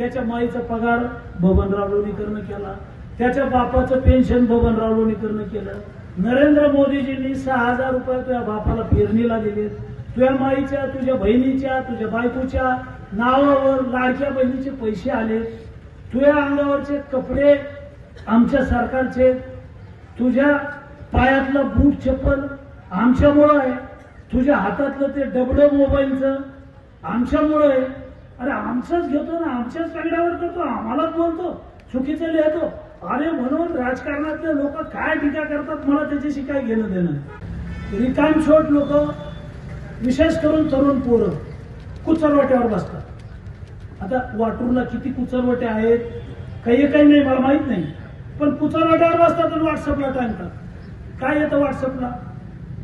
त्याच्या माईचा पगार बबनराव लोणीकरनं केला. त्याच्या बापाचं पेन्शन बबनराव लोणीकरनं केलं. नरेंद्र मोदीजींनी सहा हजार रुपये तुझ्या बापाला पेरणीला दिले. तुझ्या माईच्या तुझ्या बहिणीच्या तुझ्या बायकोच्या नावावर लाडक्या बहिणीचे पैसे आले. तुझ्या अंगावरचे कपडे आमच्या सरकारचे. तुझ्या पायातलं बूट चप्पल आमच्यामुळं आहे. तुझ्या हातातलं ते डबडं मोबाईलचं आमच्यामुळं आहे. अरे आमचंच घेतो ना आमच्याच पगड्यावर करतो आम्हालाच बोलतो चुकीचं लिहितो. अरे म्हणून राजकारणातले लोक काय टीका करतात मला त्याच्याशी काय घेणं देणं रिकाम छोट लोक विशेष करून तरुण पोरं कुचरवट्यावर बसतात. आता वाटूरला किती कुचरवटे आहेत काही काही नाही मला माहीत नाही. पण कुचरवट्यावर बसतात आणि व्हॉट्सअपला टाकतात काय येतं व्हॉट्सअपला?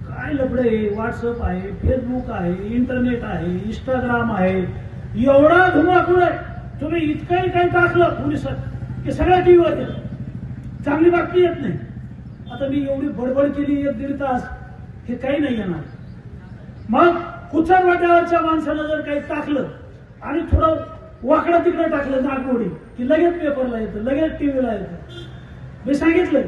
काय लफडे आहे? व्हॉट्सअप आहे फेसबुक आहे इंटरनेट आहे इंस्टाग्राम आहे. एवढा धुमाकूळ आहे. तुम्ही इतकंही काही टाकलं पोलिसात की सगळ्या टीव्हीवर येतं चांगली बातमी येत नाही. आता मी एवढी बडबड केली एक दीड तास हे काही नाही येणार. मग कुचर वाट्यावरच्या माणसानं जर काही टाकलं आणि थोडं वाकडं तिकडं टाकलं नागमोडी की लगेच पेपरला येतं लगेच टीव्हीला येतं. मी सांगितलं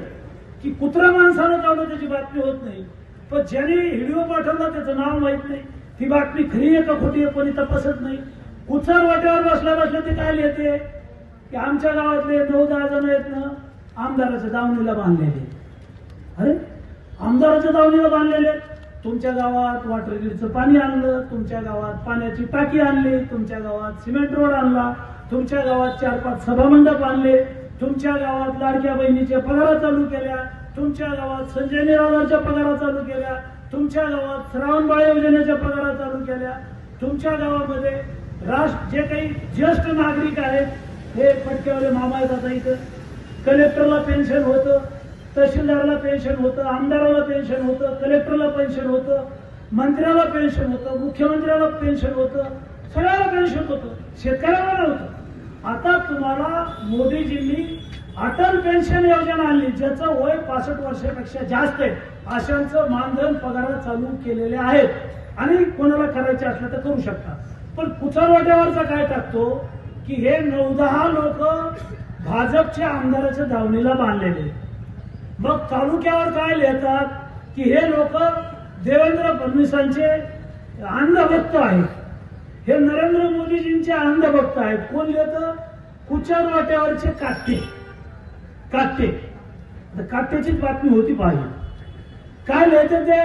की कुत्रा माणसानं चावलं त्याची बातमी होत नाही. पण ज्याने व्हिडिओ पाठवला त्याचं नाव माहीत नाही. ती बातमी खरी आहे का खोटी आहे कोणी तपासत नाही. कुचर वाट्यावर बसल्या बसल्या ते काय लिहिते की आमच्या गावातले नऊ दहा जण आहेत ना आमदाराच्या दावणीला बांधलेले अरे आमदाराच्या दावणीला बांधलेले आहेत. तुमच्या गावात वॉटर ग्रीडचं पाणी आणलं तुमच्या गावात पाण्याची टाकी आणली तुमच्या गावात सिमेंट रोड आणला तुमच्या गावात चार पाच सभामंडप आणले तुमच्या गावात लाडक्या बहिणीच्या पगारा चालू केल्या तुमच्या गावात संजय निरावरच्या पगारा चालू केल्या तुमच्या गावात श्रावणबाळ योजनेच्या पगारा चालू केल्या तुमच्या गावामध्ये राष्ट्र जे काही ज्येष्ठ नागरिक आहेत हे फटक्यावाले मामा आहेत आता इथं. कलेक्टरला पेन्शन होतं तहसीलदारला पेन्शन होतं आमदाराला पेन्शन होतं कलेक्टरला पेन्शन होतं मंत्र्याला पेन्शन होतं मुख्यमंत्र्याला पेन्शन होतं सगळ्याला पेन्शन होतं शेतकऱ्याला नव्हतं आता तुम्हाला मोदीजींनी अटल पेन्शन योजना आणली ज्याचं वय पासष्ट वर्षापेक्षा जास्त आहे. अशांचं मानधन पगार चालू केलेले आहेत. आणि कोणाला करायचे असलं तर करू शकता. पण कुचरवाट्यावरचा काय टाकतो? की हे नऊ दहा लोक भाजपच्या आमदाराच्या धावणीला बांधलेले आहेत. मग तालुक्यावर काय लिहितात? की हे लोक देवेंद्र फडणवीसांचे अंधभक्त आहेत. हे नरेंद्र मोदीजींचे अंधभक्त आहेत. कोण लिहित? कुचार वाट्यावरचे काट्टे काट्टे काट्याचीच बातमी होती पाहिजे काय लिहायचं ते?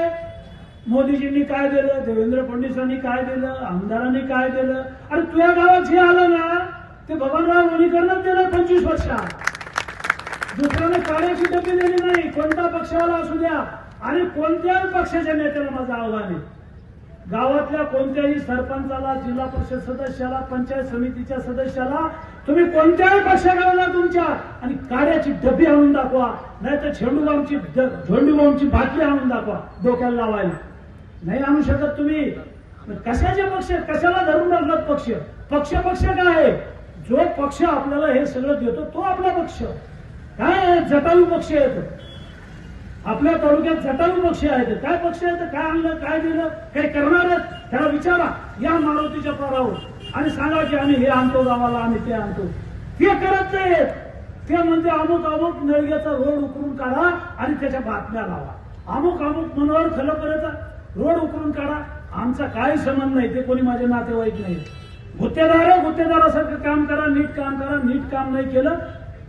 मोदीजींनी काय दिलं? देवेंद्र फडणवीसांनी काय दिलं? आमदारांनी काय दिलं? अरे तुझ्या गावात जे आलं ना ते भगवानराव लोणीकरनंच दिलं पंचवीस वर्षात. दुसऱ्याने काळ्याची डबी दिली नाही. कोणता पक्षावाला असू द्या. आणि कोणत्याही पक्षाच्या नेत्याला माझं आव्हान आहे? गावातल्या कोणत्याही सरपंचाला जिल्हा परिषद सदस्याला पंचायत समितीच्या सदस्याला तुम्ही कोणत्याही पक्षाकडे तुमच्या आणि काड्याची डबी आणून दाखवा. नाही तर झेंडूबामची झेंडूबामची बाटली आणून दाखवा. डोक्याला लावायला. नाही आणू शकत तुम्ही. कशाचे पक्ष? कशाला धरून राखलात पक्ष? पक्ष पक्ष काय? आहे जो पक्ष आपल्याला हे सगळं देतो तो आपला पक्ष. काय जटायू पक्ष येतो आपल्या तालुक्यात जटायू पक्ष आहेत. काय पक्ष आहेत? काय आणलं काय दिलं काय करणार आहेत? त्याला विचारा या मारुतीच्या पारावर. आणि सांगा की आम्ही हे आणतो गावाला आम्ही ते आणतो. ते करत नाहीत. ते म्हणजे अमुक अमुक नळग्याचा रोड उकरून काढा आणि त्याच्या बातम्या लावा. अमुक अमुक मनोहर खलपर्यंत आमचा काय संबंध नाही ते कोणी माझे नातेवाईक नाही. गुत्तेदार आहे, गुत्तेदारासारखं काम करा नीट काम करा नीट काम नाही केलं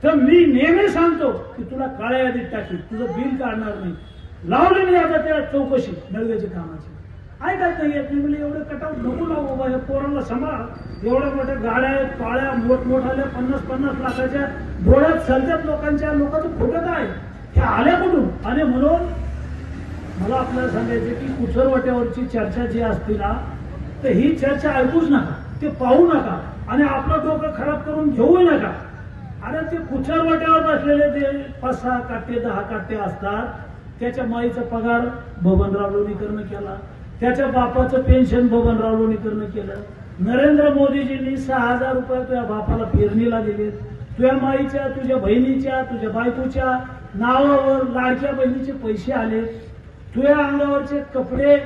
तर मी नेहमी सांगतो की तुला काळ्या यादीत टाकी तुझं बिल काढणार नाही. लावले मी आता त्या चौकशी नळग्याच्या कामाची. ऐकत नाही येत नाही म्हणजे एवढं कटाव नको लावू बाबा या पोरांना सांभाळ. एवढ्या मोठ्या गाड्या आहेत पाळ्या मोठमोठाल्या पन्नास पन्नास लाखाच्या डोळ्यात चालतात लोकांच्या लोकांचं खोटं काय? हे आल्या कुठून? आणि म्हणून मला आपल्याला सांगायचं की कुचरवाट्यावरची चर्चा जी असते ना तर ही चर्चा ऐकूच नका ते पाहू नका आणि आपलं डोकं खराब करून घेऊ नका. अरे ते कुचरवाट्यावर बसलेले ते पाच सहा काटे दहा काटे असतात त्याच्या माईचा पगार बबनराव लोणीकरनं केला. त्याच्या बापाचं पेन्शन बबनराव लोणीकरनं केलं. नरेंद्र मोदीजींनी सहा हजार रुपये तुझ्या बापाला पेरणीला दिले तुझ्या माईच्या तुझ्या बहिणीच्या तुझ्या बायकोच्या नावावर लाडक्या बहिणीचे पैसे आले तुझ्या अंगावरचे कपडे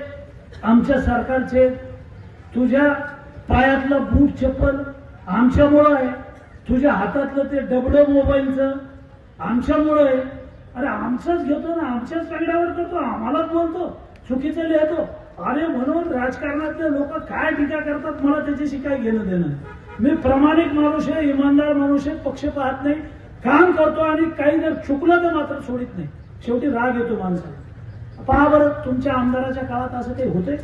आमच्या सरकारचे तुझ्या पायातलं बूट चप्पल आमच्यामुळं आहे तुझ्या हातातलं ते डबडं मोबाईलचं आमच्यामुळं आहे. अरे आमचंच घेतो ना आमच्याच पगड्यावर करतो आम्हालाच बोलतो चुकीचं लिहितो. अरे म्हणून राजकारणातले लोक काय टीका करतात मला त्याच्याशी काय घेणं देणं. मी प्रामाणिक माणूस आहे इमानदार माणूस आहे पक्ष पाहत नाही काम करतो आणि काही जर चुकलं तर मात्र सोडित नाही. शेवटी राग येतो माणसाला. पहा बरं तुमच्या आमदाराच्या काळात असं ते होते